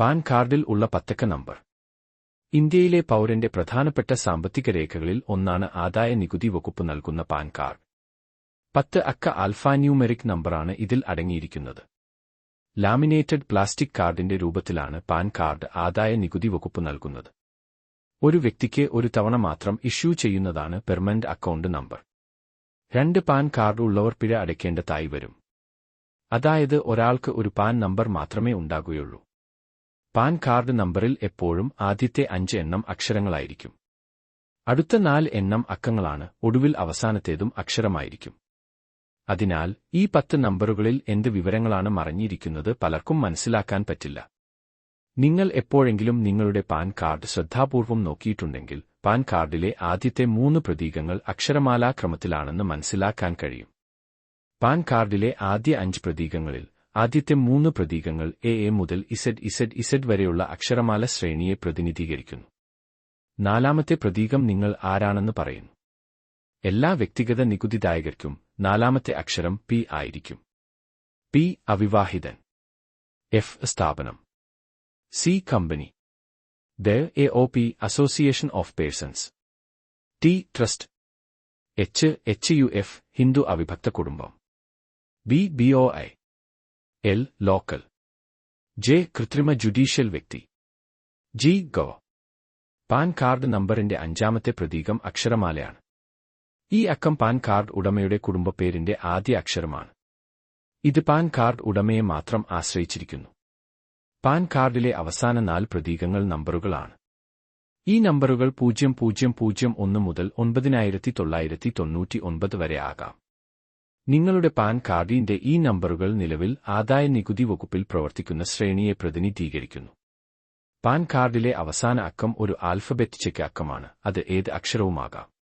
Pan കാർഡിൽ ഉള്ള പത്തക്ക number. ഇന്ത്യയിലെ പൗരന്റെ പ്രധാനപ്പെട്ട സാമ്പത്തിക രേഖകളിൽ ഒന്നാണ് ആദായ നികുതി വകുപ്പ് നൽകുന്ന പാൻ കാർഡ്. പത്ത് അക്ക ആൽഫാന്യൂമെറിക് നമ്പറാണ് ഇതിൽ അടങ്ങിയിരിക്കുന്നത്. ലാമിനേറ്റഡ് പ്ലാസ്റ്റിക് കാർഡിന്റെ രൂപത്തിലാണ് പാൻ കാർഡ് ആദായ നികുതി വകുപ്പ് നൽകുന്നത്. ഒരു വ്യക്തിക്ക് ഒരു തവണ മാത്രം ഇഷ്യൂ ചെയ്യുന്നതാണ് പെർമനന്റ് അക്കൗണ്ട് നമ്പർ. രണ്ട് പാൻ കാർഡ് ഉള്ളവർ പിഴ അടയ്ക്കേണ്ടതായി വരും. അതായത് ഒരാൾക്ക് ഒരു പാൻ നമ്പർ മാത്രമേ ഉണ്ടാകുകയുള്ളൂ. പാൻ കാർഡ് നമ്പറിൽ എപ്പോഴും ആദ്യത്തെ അഞ്ച് എണ്ണം അക്ഷരങ്ങളായിരിക്കും. അടുത്ത നാല് എണ്ണം അക്കങ്ങളാണ് ഒടുവിൽ അവസാനത്തേതും അക്ഷരമായിരിക്കും. അതിനാൽ ഈ പത്ത് നമ്പറുകളിൽ എന്ത് വിവരങ്ങളാണ് മറഞ്ഞിരിക്കുന്നത് പലർക്കും മനസ്സിലാക്കാൻ പറ്റില്ല. നിങ്ങൾ എപ്പോഴെങ്കിലും നിങ്ങളുടെ പാൻ കാർഡ് ശ്രദ്ധാപൂർവം നോക്കിയിട്ടുണ്ടെങ്കിൽ പാൻ കാർഡിലെ ആദ്യത്തെ മൂന്ന് പ്രതീകങ്ങൾ അക്ഷരമാലാക്രമത്തിലാണെന്ന് മനസ്സിലാക്കാൻ കഴിയും. പാൻ കാർഡിലെ ആദ്യ അഞ്ച് പ്രതീകങ്ങളിൽ ആദ്യത്തെ മൂന്ന് പ്രതീകങ്ങൾ എ എ മുതൽ ഇസഡ് ഇസഡ് ഇസഡ് വരെയുള്ള അക്ഷരമാല ശ്രേണിയെ പ്രതിനിധീകരിക്കുന്നു. നാലാമത്തെ പ്രതീകം നിങ്ങൾ ആരാണെന്ന് പറയുന്നു. എല്ലാ വ്യക്തിഗത നികുതിദായകർക്കും നാലാമത്തെ അക്ഷരം പി ആയിരിക്കും. പി അവിവാഹിതൻ. എഫ് സ്ഥാപനം. C company. The A O P association of persons T trust H H U F Hindu അവിഭക്ത കുടുംബം. B B O I L local. J കൃത്രിമ ജുഡീഷ്യൽ വ്യക്തി. ജി ഗവ പാൻ കാർഡ് നമ്പറിന്റെ അഞ്ചാമത്തെ പ്രതീകം അക്ഷരമാലയാണ്. ഈ അക്കം പാൻ കാർഡ് ഉടമയുടെ കുടുംബപ്പേരിന്റെ ആദ്യ അക്ഷരമാണ്. ഇത് പാൻ കാർഡ് ഉടമയെ മാത്രം ആശ്രയിച്ചിരിക്കുന്നു. പാൻ കാർഡിലെ അവസാന നാല് പ്രതീകങ്ങൾ നമ്പറുകളാണ്. ഈ നമ്പറുകൾ പൂജ്യം പൂജ്യം പൂജ്യം ഒന്ന് മുതൽ ഒൻപതിനായിരത്തി തൊള്ളായിരത്തി തൊണ്ണൂറ്റി ഒൻപത് വരെ ആകാം. നിങ്ങളുടെ പാൻ കാർഡിന്റെ ഈ നമ്പറുകൾ നിലവിൽ ആദായ നികുതി വകുപ്പിൽ പ്രവർത്തിക്കുന്ന ശ്രേണിയെ പ്രതിനിധീകരിക്കുന്നു. പാൻ കാർഡിലെ അവസാന അക്കം ഒരു ആൽഫബെറ്റ് ചെക്ക് അക്കമാണ്. അത് ഏത് അക്ഷരവുമാകാം?